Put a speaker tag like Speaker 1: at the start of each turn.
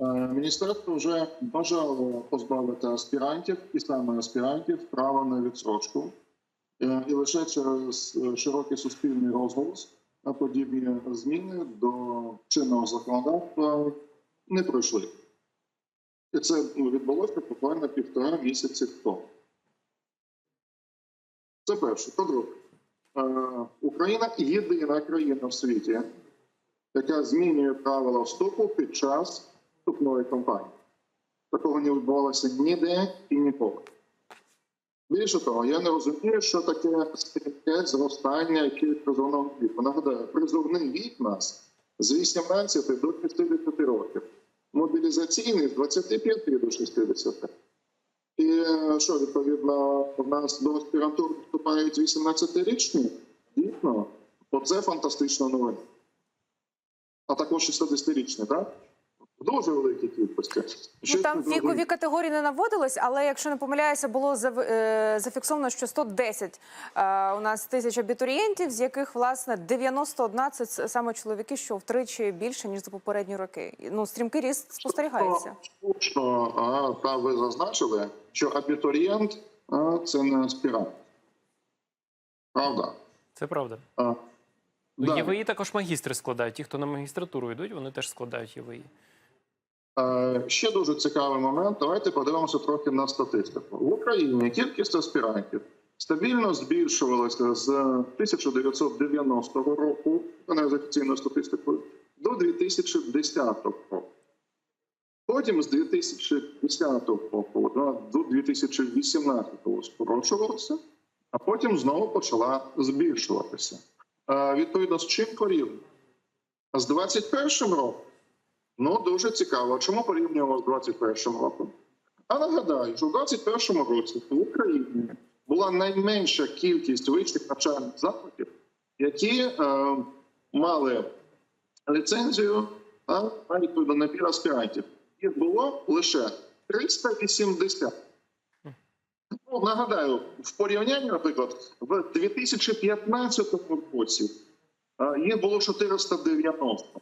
Speaker 1: Е, Міністерство вже бажало позбавити аспірантів і саме аспірантів права на відсрочку. Е, І лише через е, широкий суспільний розголос подібні зміни до чинного законодавства не пройшли. І це відбулося буквально півтора місяці тому. Це перше. По-друге, Україна єдина країна в світі, яка змінює правила вступу під час вступної кампанії. Такого не відбувалося ніде і ніколи. Більше того, я не розумію, що таке стрімке зростання призовного віку. Нагадаю, призовний вік нас з 18 до 60 років, мобілізаційний з 25 до 60. І е, що, відповідно, в нас до аспірантури вступають 18-річні? Дійсно, оце фантастична новина. А також 60-річні, так? Дуже великій кількості.
Speaker 2: Ну, там вікові категорії не наводилось, але якщо не помиляюся, було зав- е, зафіксовано, що 110 е, у нас тисяч абітурієнтів, з яких власне 91 – це саме чоловіки, що втричі більше ніж за попередні роки. Ну стрімкий ріст спостерігається.
Speaker 1: А, та ви зазначили, що абітурієнт а, це не аспірант. Правда?
Speaker 3: Це правда.
Speaker 1: А,
Speaker 3: Ну,
Speaker 1: да.
Speaker 3: ЄВІ також магістри складають. Ті, хто на магістратуру йдуть, вони теж складають ЄВІ.
Speaker 1: Е, Ще дуже цікавий момент. Давайте подивимося трохи на статистику. В Україні кількість аспірантів стабільно збільшувалася з 1990 року, не з офіційною статистикою, до 2010 року. Потім з 2010 року до 2018 скорочувалося, а потім знову почала збільшуватися. Е, Відповідно, з чим порівняно? З 21 роком Ну, дуже цікаво. Чому порівнюємо з 21 роком? А нагадаю, що в 21 році в Україні була найменша кількість вищих навчальних закладів, які е, мали ліцензію на відповідно набір аспірантів. Їх було лише 380. Ну, нагадаю, в порівнянні, наприклад, в 2015 році е, їх було 490.